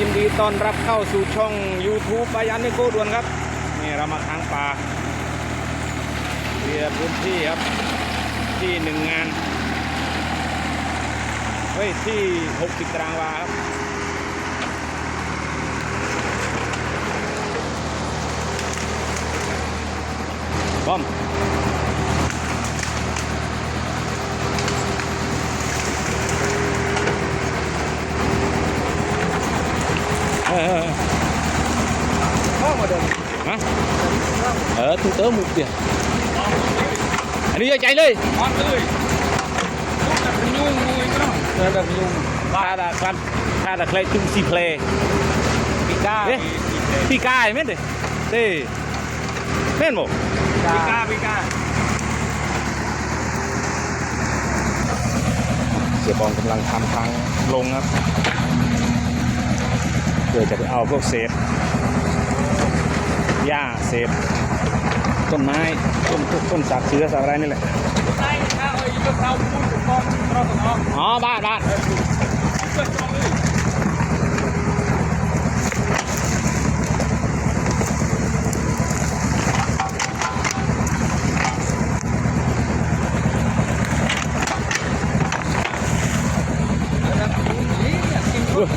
ยินดีต้อนรับเข้าสู่ช่อง YouTube บายันนิโก้ด่วนครับ นี่เรามาค้างปลาเคลียพื้นที่ครับ ที่หนึ่งงาน เฮ้ย ที่ 60 ตารางวาครับ บอม เออเออ ข้อมาเดินฮะเออตุ้งเต๋อหมุกเดียวอันนี้ใจเลยนอนเลยลูกจะเป็นยุ่งงูอีกแล้วเออแบบยุ่งข้าดาคันข้าดาเคลจุ่มซีเพลย์ปีก้าพี่ก้ายแม่นเด้เด้แม่นบ่ปีก้าปีก้าเสียบองกำลังทำทางลงครับ พื่อจะไปเอาพวกเศษหญ้าเศษต้นไม้ต้นต้นต้นสักเชื้อสักอะไรนี่แหละใช่ถ้าเอาอีกเท้าพูดถูกต้องเราต้องเอาอ๋อบ้านบ้าน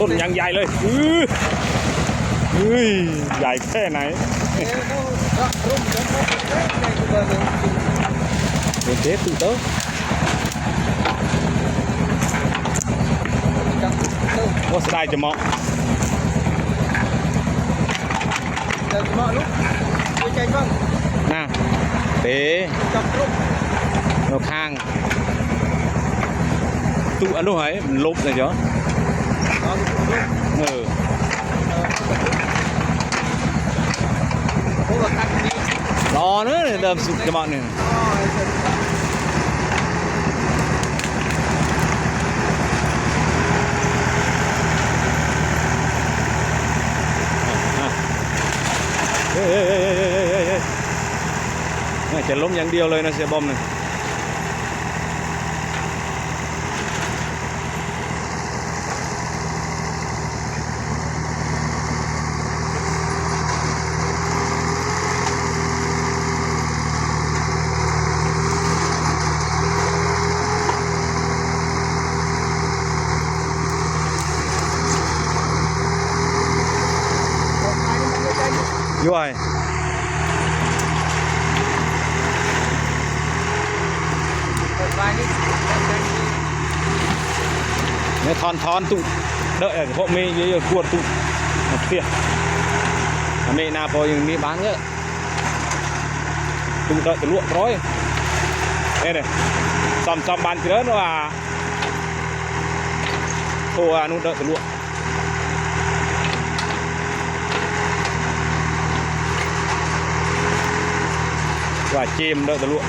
ตรงเลยเออต้นยังใหญ่เลยอื้อเฮ้ยใหญ่แค่ไหนเด็ดเด็ดตุ้งเต๋อว่าสดายจะเหมาะเดินมาลุกไปใจบ้างนะเต๋จับลุก nó khang tụ ăn đâu ấy mình lốp này chứ เอาลุก ừ เพราะว่าตัดนี้ đó nữa này, đơm sụp cho bọn này อ๋อไอ้เจ้าเฮ้ยเฮ้ยเฮ้ยเฮ้ยเฮ้ย ด้วยเนี่ยทอนทอนตุเด้อพวกมีเยอะขวดตุเตี้ยมย์นาพออย่างนี้บ้านเยอะตุเด้อจะลวกร้อยเนี่ยนี่ซ้อมซ้อมบานเจริญว่าโอ้อนุเด้อจะลวก và chim đợi cái luộc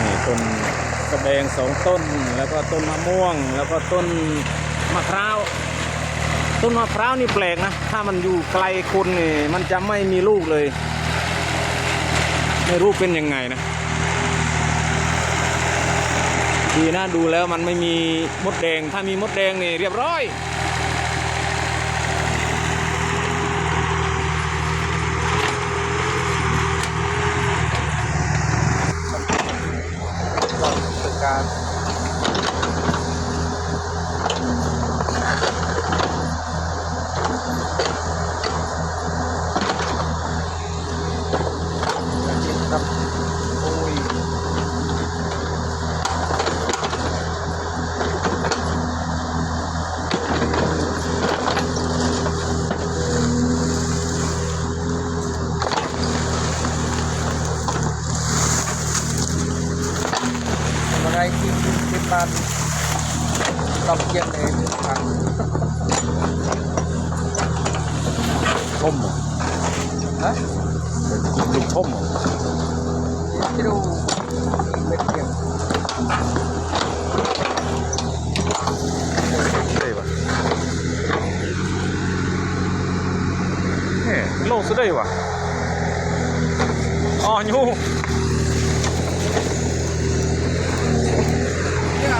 นี่ต้นกระแดงสองต้นแล้วก็ต้นมะม่วงแล้วก็ต้น มะพร้าวต้นมะพร้าวนี่แปลกนะ ถ้ามันอยู่ไกลคนนี่มันจะไม่มีลูกเลย ไม่รู้เป็นยังไงนะดีนะดูแล้วมันไม่มีมดแดง ถ้ามีมดแดงนี่เรียบร้อยการ บ้านลำเอียงเองทางชมฮะลุงชมที่ดูเม็ดเอียงได้ปะเนี่ยลงสุดได้วะอ๋อยู